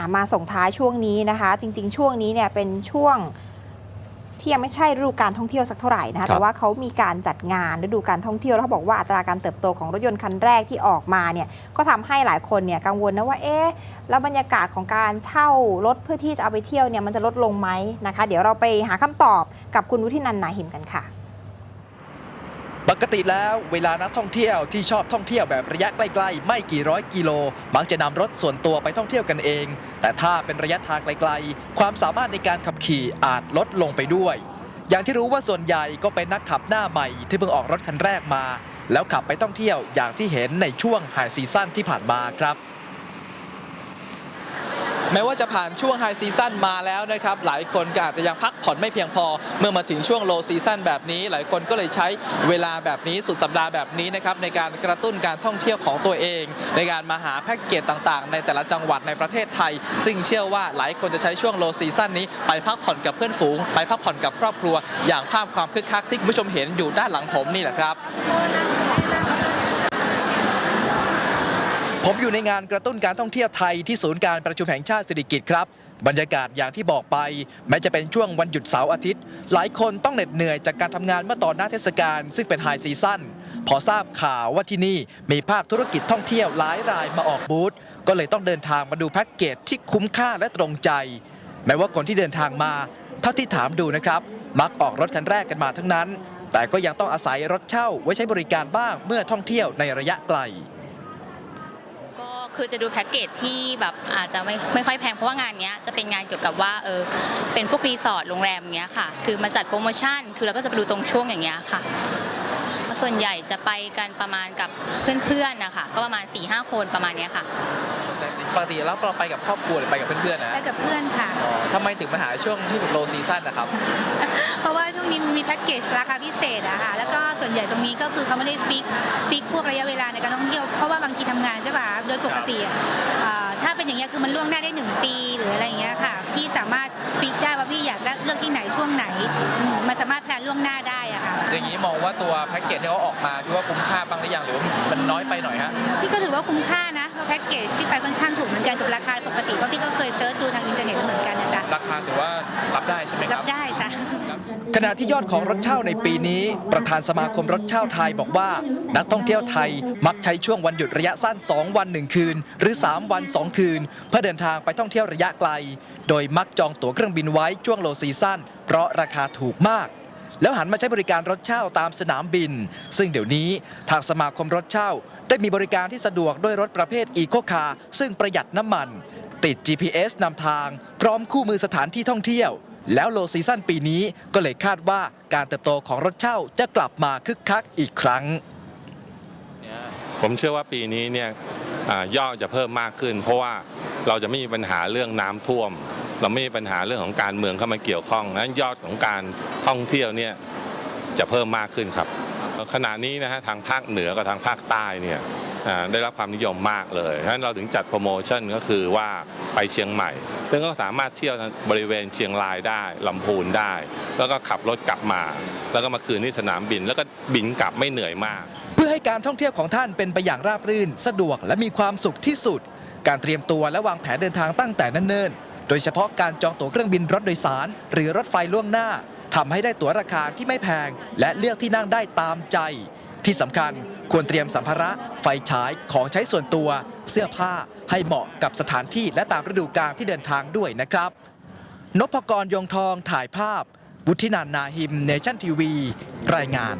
อะมาส่งท้ายช่วงนี้นะคะ จริง ๆ ช่วงนี้เนี่ยเป็นช่วงที่ยังไม่ใช่ฤดูการท่องเที่ยวสักเท่าไหร่นะคะครับแต่ว่าเขามีการจัดงานฤดูการท่องเที่ยวแล้วเขาบอกว่าอัตราการเติบโตของรถยนต์คันแรกที่ออกมาเนี่ยก็ทำให้หลายคนเนี่ยกังวลนะว่าเอ๊ะแล้วบรรยากาศของการเช่ารถเพื่อที่จะเอาไปเที่ยวเนี่ยมันจะลดลงไหมนะคะ เดี๋ยวเราไปหาคำตอบกับคุณวุฒินันท์นาหิมกันค่ะป กติแล้วเวลานักท่องเที่ยวที่ชอบท่องเที่ยวแบบระยะใกล้ๆ ไม่กี่ร้อยกิโล มักจะนำรถส่วนตัวไปท่องเที่ยวกันเอง แต่ถ้าเป็นระยะทางไกลๆ ความสามารถในการขับขี่อาจลดลงไปด้วย อย่างที่รู้ว่าส่วนใหญ่ก็เป็นนักขับหน้าใหม่ที่เพิ่งออกรถคันแรกมา แล้วขับไปท่องเที่ยวอย่างที่เห็นในช่วงไฮซีซั่นที่ผ่านมาครับ แม้ว่าจะผ่านช่วงไฮซีซั่นมาแล้วนะครับ หลายคนก็อาจจะยังพักผ่อนไม่เพียงพอ เมื่อมาถึงช่วงโลซีซั่นแบบนี้ หลายคนก็เลยใช้เวลาแบบนี้สุดสัปดาห์แบบนี้นะครับในการกระตุ้นการท่องเที่ยวของตัวเอง ในการมาหาแพ็กเกจต่างๆ ในแต่ละจังหวัดในประเทศไทย ซึ่งเชื่อว่าหลายคนจะใช้ช่วงโลซีซั่นนี้ไปพักผ่อนกับเพื่อนฝูง ไปพักผ่อนกับครอบครัว อย่างภาพความคึกคักที่คุณผู้ชมเห็นอยู่ด้านหลังผมนี่แหละครับ ผมอยู่ในงานกระตุ้นการท่องเที่ยวไทยที่ศูนย์การประชุมแห่งชาติสิริกิติ์ครับ บรรยากาศอย่างที่บอกไป แม้จะเป็นช่วงวันหยุดเสาร์อาทิตย์ หลายคนต้องเหน็ดเหนื่อยจากการทำงานเมื่อตอนหน้าเทศกาลซึ่งเป็นไฮซีซั่นพอทราบข่าวว่าที่นี่มีภาคธุรกิจท่องเที่ยวหลายรายมาออกบูธก็เลยต้องเดินทางมาดูแพ็กเกจที่คุ้มค่าและตรงใจ แม้ว่าคนที่เดินทางมาเท่าที่ถามดูนะครับ มักออกรถคันแรกกันมาทั้งนั้น แต่ก็ยังต้องอาศัยรถเช่าไว้ใช้บริการบ้างเมื่อท่องเที่ยวในระยะไกล คือจะดูแพ็กเกจที่แบบอาจจะไม่ไม่ค่อยแพงเพราะว่างานเนี้ยจะเป็นงานเกี่ยวกับว่าเออเป็นพวกรีสอร์ทโรงแรมเนี้ยค่ะ คือมาจัดโปรโมชั่น คือเราก็จะไปดูตรงช่วงอย่างเงี้ยค่ะส่วนใหญ่จะไปกันประมาณกับเพื่อนๆนะคะก็ประมาณ4ี่ห้าคนประมาณเนี้ยค่ะปกติแล้วเราไปกับครอบครัวหรือไปกับเพื่อนๆนะไปกับเพื่อนค่ะทำไมถึงมาหาช่วงที่โลซีซั่นนะครับ มันมีแพ็กเกจราคาพิเศษอะค่ะแล้วก็ส่วนใหญ่ตรงนี้ก็คือเขาไม่ได้ฟิกฟิกพวกระยะเวลาในการท่องเที่ยวเพราะว่าบางทีทำงานใช่ป่ะโดยปกติอะอ่าถ้าเป็นอย่างเงี้ยคือมันล่วงหน้าได้ 1 ปีหรืออะไรอย่างเงี้ยค่ะพี่สามารถฟิกได้ว่าพี่อยากเลือกที่ไหนช่วงไหนอืมมันสามารถแพลนล่วงหน้าได้อะค่ะอย่างนี้มองว่าตัวแพ็กเกจที่เขาออกมาคิดว่าคุ้มค่าบ้างหรือยังหรือว่ามันน้อยไปหน่อยฮะพี่ก็ถือว่าคุ้มค่านะเพราะแพ็กเกจที่ไปค่อนข้างถูกเหมือนกันกับราคาปกติเพราะพี่ก็เคยเซิร์ชดูทางอินเทอร์เน็ตเหมือนกันนะจ๊ะราคาถือว่ารับ ได้ใช่ไหมครัรับ บได้จ้ะ ขณะที่ยอดของรถเช่าในปีนี้ ประธานสมาคมรถเช่าไทยบอกว่า นักท่องเที่ยวไทยมักใช้ช่วงวันหยุดระยะสั้น 2 วัน 1 คืน หรือ 3 วัน 2 คืน เพื่อเดินทางไปท่องเที่ยวระยะไกล โดยมักจองตั๋วเครื่องบินไว้ช่วงโลซีซั่นเพราะราคาถูกมาก แล้วหันมาใช้บริการรถเช่าตามสนามบิน ซึ่งเดี๋ยวนี้ทางสมาคมรถเช่า ได้มีบริการที่สะดวกด้วยรถประเภทอีโคคาร์ซึ่งประหยัดน้ำมัน ติด GPS นำทาง พร้อมคู่มือสถานที่ท่องเที่ยว แล้วโลซีซั่นปีนี้ก็เลยคาดว่าการเติบโตของรถเช่าจะกลับมาคึกคักอีกครั้ง ผมเชื่อว่าปีนี้เนี่ยอยอดจะเพิ่มมากขึ้น เพราะว่าเราจะไม่มีปัญหาเรื่องน้ำท่วม เราไม่มีปัญหาเรื่องของการเมืองเข้ามาเกี่ยวข้องนั้นยอดของการท่องเที่ยวเนี่ยจะเพิ่มมากขึ้นครับขณะนี้นะฮะทางภาคเหนือกับทางภาคใต้เนี่ย ได้รับความนิยมมากเลยฉะนั้นเราถึงจัดโปรโมชั่นก็คือว่าไปเชียงใหม่ ซึ่งก็สามารถเที่ยวบริเวณเชียงรายได้ลำพูนได้ แล้วก็ขับรถกลับมา แล้วก็มาคืนที่สนามบิน แล้วก็บินกลับไม่เหนื่อยมาก เพื่อให้การท่องเที่ยวของท่านเป็นไปอย่างราบรื่น สะดวกและมีความสุขที่สุด การเตรียมตัวและวางแผนเดินทางตั้งแต่เนิ่นๆโดยเฉพาะการจองตั๋วเครื่องบินรถโดยสาร หรือรถไฟล่วงหน้าทำให้ได้ตั๋วราคาที่ไม่แพง และเลือกที่นั่งได้ตามใจ ที่สำคัญควรเตรียมสัมภาระ ไฟฉายของใช้ส่วนตัว เสื้อผ้าให้เหมาะกับสถานที่และตามฤดูกาลที่เดินทางด้วยนะครับ นพกรยงทองถ่ายภาพ วุฒินันนาหิมเนชั่นทีวี รายงาน